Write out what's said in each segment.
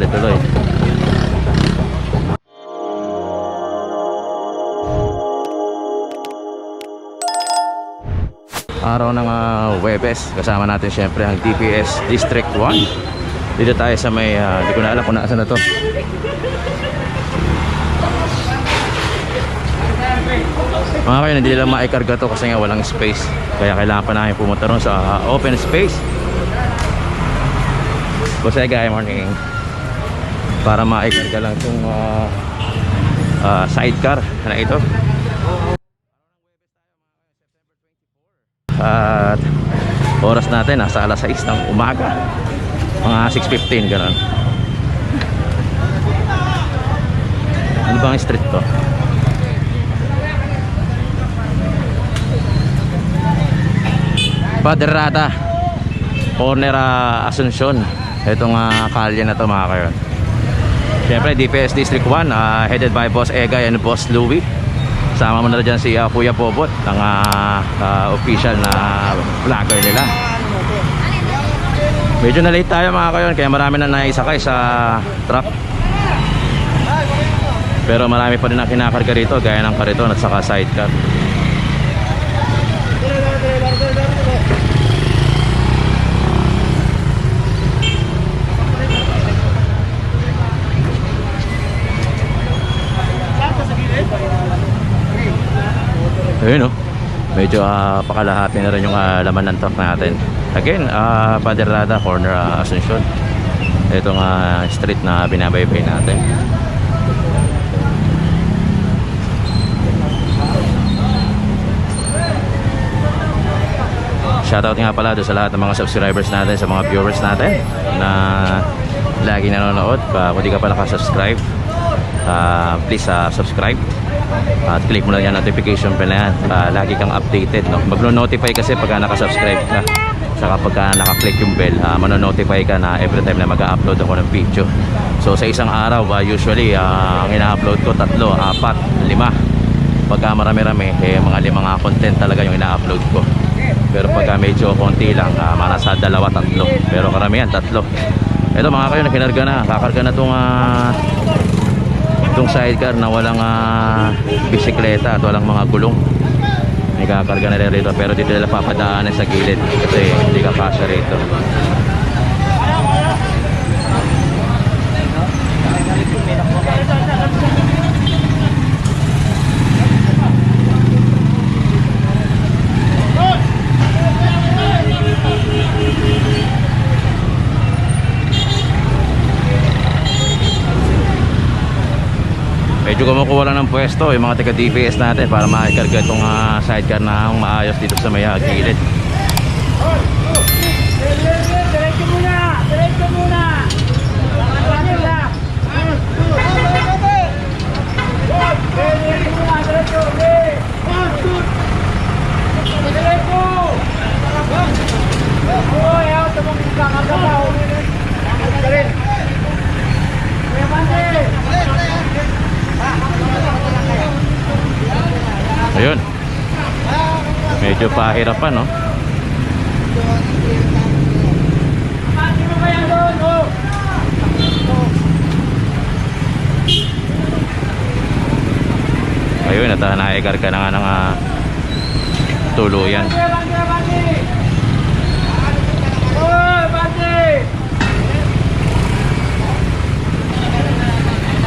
bali tuloy. Araw ng uh, Webes, kasama natin syempre ang DPS District 1. Dito tayo sa may, di ko na alam kung naasan na to. Mga kayo, hindi nila maikarga to kasi nga walang space. Kaya kailangan pa namin pumunta ron sa ah, open space. Guy, morning. Para maikarga lang itong ah, ah, sidecar na ito. At oras natin nasa alas 6 ng umaga. Mga 6.15 ganun. Ano bang street to? Paderrada Corner ah, Asuncion Itong uh, kalye na to mga kayon Siyempre DPS District 1 ah, Headed by Boss Egay and Boss Louie. Sama mo na dyan si ah, Kuya Pobot Ang ah, ah, official na vlogger nila. Medyo na late tayo mga kayon Kaya marami na naisakay sa truck. Pero marami pa rin ang kinakarga rito Gaya ng kariton at saka sidecar Ayun oh. Medyo ah, pakalahati na rin yung ah, laman ng truck natin. Again, uh, Paderrada Corner ah, Asuncion. Itong ah, street na binabaybay natin. Shoutout nga pala sa lahat ng mga subscribers natin, sa mga viewers natin na lagi nanonood. Pa, kung di ka pa nakasubscribe, ah, please ah, subscribe at click mo lang yan notification bell na yan para lagi kang updated no? magno-notify kasi pagka nakasubscribe ka. Saka pagka naka-click yung bell uh, mano-notify ka na every time na mag-upload ako ng video. So sa isang araw ah, usually ah, ang ina-upload ko tatlo, apat, lima. Pagka marami-rami eh, mga limang content talaga yung ina-upload ko. Pero pagka medyo konti lang uh, mga nasa dalawa, tatlo. Pero karamihan tatlo. Ito mga kayo na kinarga na. Kakarga na itong uh, itong sidecar na walang ah, bisikleta at walang mga gulong. May kakarga na rin rito pero dito nila papadaanan sa gilid kasi hindi ka kasya rito medyo kumukuha lang ng pwesto yung mga taga DPS natin para maikarga itong ah, sidecar na maayos dito sa may ah, gilid Diretso muna! Diretso muna! Diretso muna! Diretso! Diretso! Uy, ayaw, tabang kakagaw. Kuya Mante! ayun medyo pahirapan no ayun at uh, naikarga na nga ng ah, tuluyan!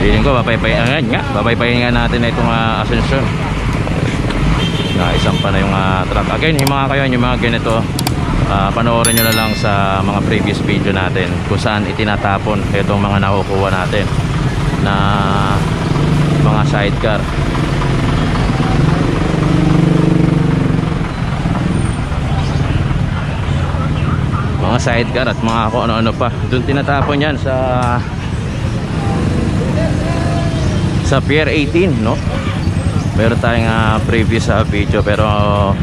Feeling ko papaypayan nga, papaypayan nga natin na itong uh, Asuncion. Na isang pa na yung ah, truck. Again, yung mga kayo, yung mga ganito, ah, panoorin nyo na lang sa mga previous video natin kung saan itinatapon itong mga nakukuha natin na mga sidecar. Mga sidecar at mga kung ano-ano pa. Doon tinatapon yan sa sa Pier 18 no meron tayong ah, previous sa video pero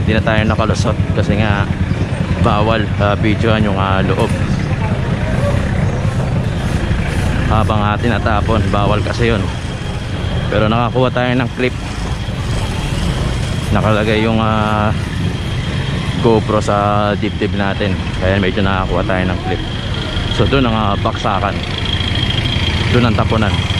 hindi na tayo nakalusot kasi nga bawal uh, videoan yung ah, loob. Habang atin natapon bawal kasi yun. Pero nakakuha tayo ng clip. Nakalagay yung ah, GoPro sa dibdib natin. Kaya medyo nakakuha tayo ng clip. So doon ang ah, baksakan. Doon ang tapunan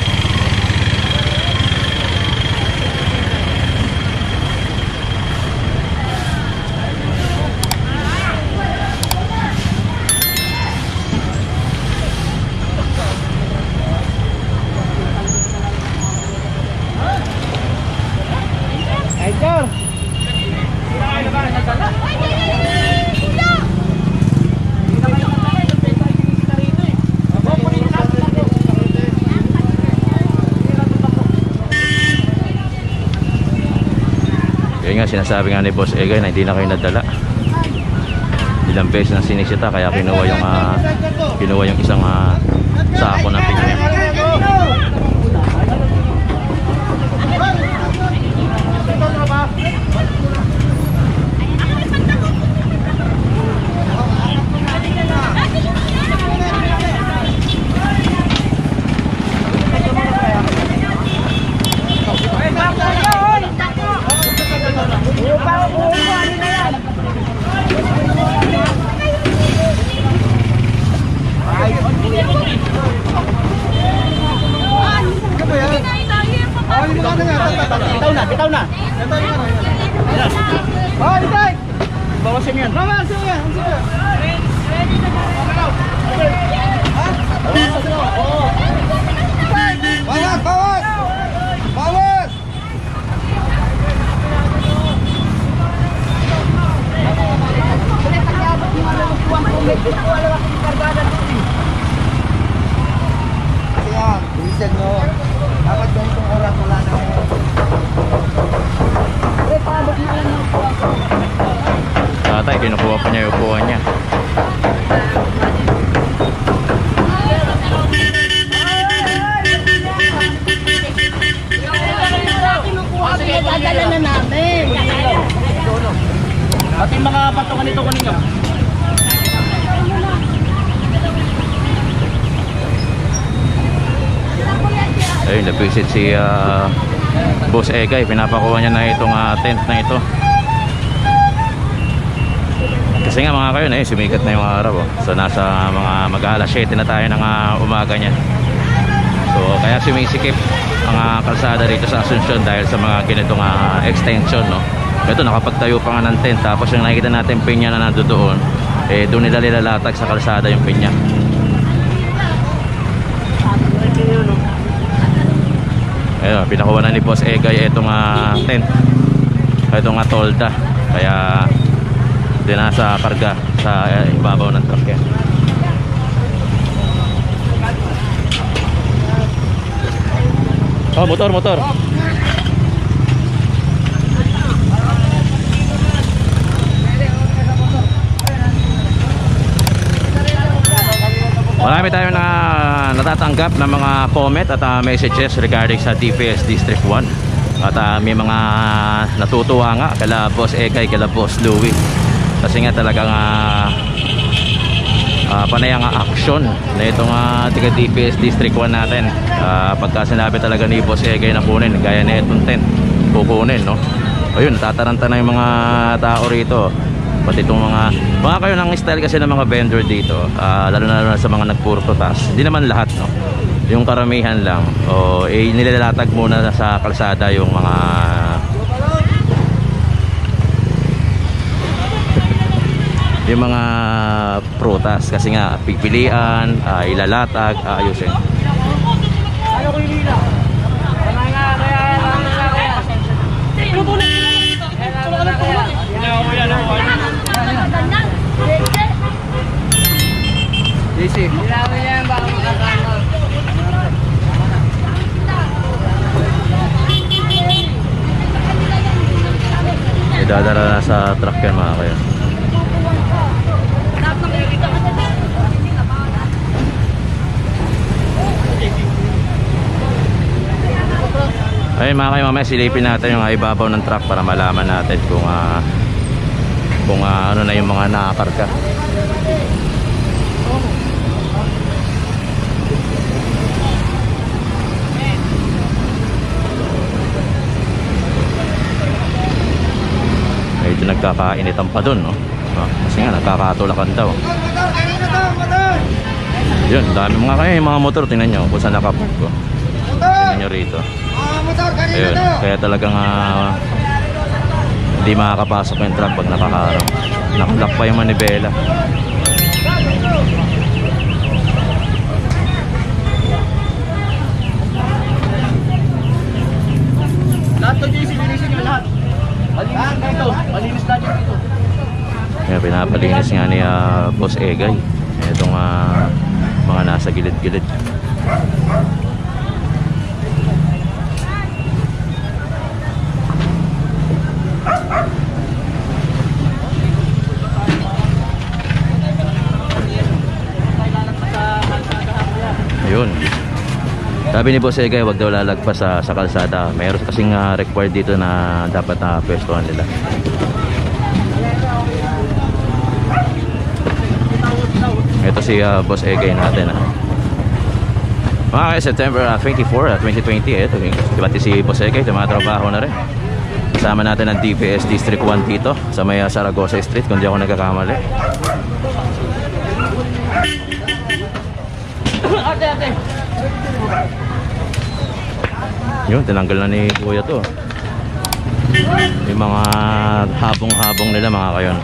sinasabi nga ni Boss Egay na hindi na kayo nadala. Ilang beses na sinisita kaya kinuha yung ah, kinuha yung isang ah, sako ng Kalau 来 Pati mga patungan nito kunin nyo. Ayun, napisit si ah, Boss Egay. Pinapakuha niya na itong ah, tent na ito. Kasi nga mga kayo eh, sumikat na yung araw. Oh. So nasa mga mag-alas 7 na tayo ng ah, umaga niya. So kaya sumisikip ang ah, kalsada rito sa Asuncion dahil sa mga ganitong ah, extension. No? Ito nakapagtayo pa nga ng tent tapos yung nakikita natin pinya na nando doon eh doon nila nilalatag sa kalsada yung pinya. Ayun, pinakuha na ni Boss Egay itong ah, tent. Itong nga tolda. Kaya di na sa karga sa eh, ibabaw ng truck yan. Oh, motor, motor. Marami tayo na natatanggap ng mga comment at ah, messages regarding sa DPS District 1. At ah, may mga natutuwa nga kala Boss Ekay, kala Boss Louie. Kasi nga talagang uh, uh, panay ang action na itong uh, DPS District 1 natin. Ah, pagka sinabi talaga ni Boss Ekay na kunin, gaya na itong tent, kukunin, no? Ayun, natataranta na yung mga tao rito pati itong mga mga kayo ng style kasi ng mga vendor dito ah, lalo na, lalo na sa mga nagpurto tas hindi naman lahat no? Yung karamihan lang o eh, nilalatag muna sa kalsada yung mga yung mga prutas. Kasi nga pipilian ah, ilalatag aayusin Ano ko yung lila? Kaya nga, kaya lang na kaya. Ano po na? Kaya lang na kaya. Ilaw mo yan, ako. Ilaw mo yan, baka makakano. idadala na sa truck yan mga kayo Ayun mga kayo mamaya silipin natin yung ibabaw ng truck para malaman natin kung ah, kung ah, ano na yung mga nakakarga. Medyo nagkakainitan pa dun, no? Ah, kasi nga nagkakatulakan daw. Yun, dami mga kaya mga motor, tingnan nyo kung saan nakapark ko. Tingnan nyo rito. Ayun, kaya talagang ah, hindi makakapasok yung truck pag nakakarang. Nakalock pa yung manibela. Lahat to Jay, sinilisin nyo lahat. Malinis dito. Malinis yung dito. Kaya pinapalinis nga ni ah, Boss Egay. Itong ah, mga nasa gilid-gilid. Ayun. Sabi ni Boss Egay, wag daw lalagpas sa, sa kalsada. Mayroon kasing ah, required dito na dapat na pwestuhan nila. Ito si ah, Boss Egay natin. ah. Mga kaya September ah, 24, ah, 2020, ito. Diba si Boss Egay, tumatrabaho na rin. Kasama natin ang DPS District 1 dito sa may ah, Saragosa Street, kung di ako nagkakamali. ate, ate. Yun, tinanggal na ni Kuya to. Yung mga habong-habong nila mga kayon.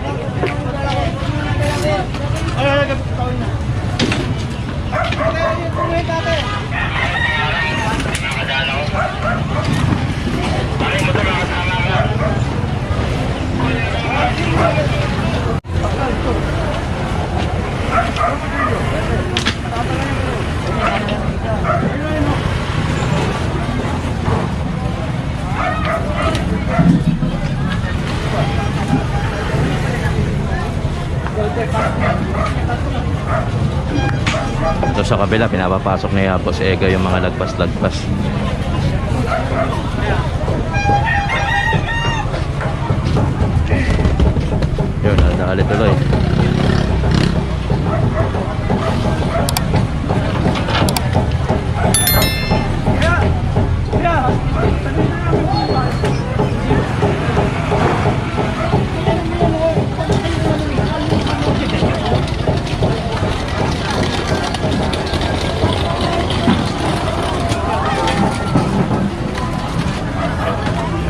Ito sa kabila, pinapapasok ni uh, Boss Ega yung mga lagpas-lagpas. Yun, nadali tuloy.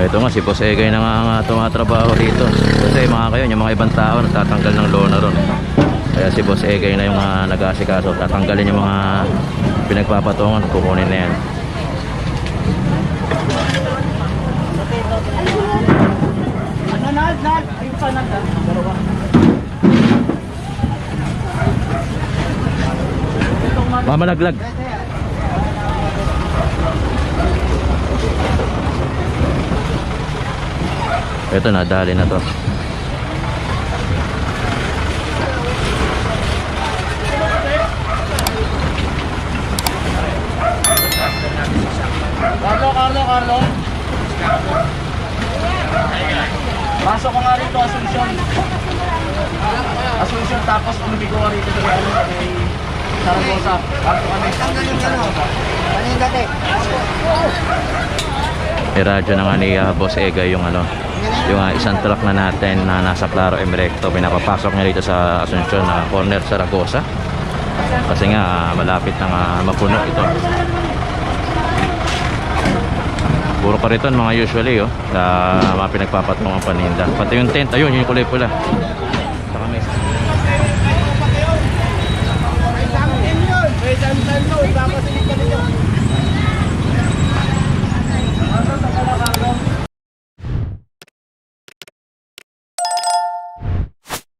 Ito nga, si Boss Egay na nga, nga tumatrabaho rito. Kasi mga kayo, yung mga ibang tao natatanggal ng lona ron. Kaya si Boss Egay na yung mga nag-aasikaso. Tatanggalin yung mga pinagpapatungan, kukunin na yan. Ano na, na? Ayun pa. Dalawa. Mamalaglag. Ito na, dali na to. Carlo, Carlo, Carlo. Pasok ko nga rito, Asuncion. Asuncion, tapos umibig ko nga rito sa ano, sa may Saragosa. Pasok kami. Tanggal yung ano. Kanina dati. Iradyo na nga ni ah, Boss Ega yung ano, yung ah, isang truck na natin na nasa Claro Emrecto. Pinapapasok niya dito sa Asuncion na corner Saragosa. Kasi nga ah, malapit na nga mapuno ito. Puro kariton mga usually oh, sa mga pinagpapatungan paninda. Pati yung tent, ayun, yung kulay pula.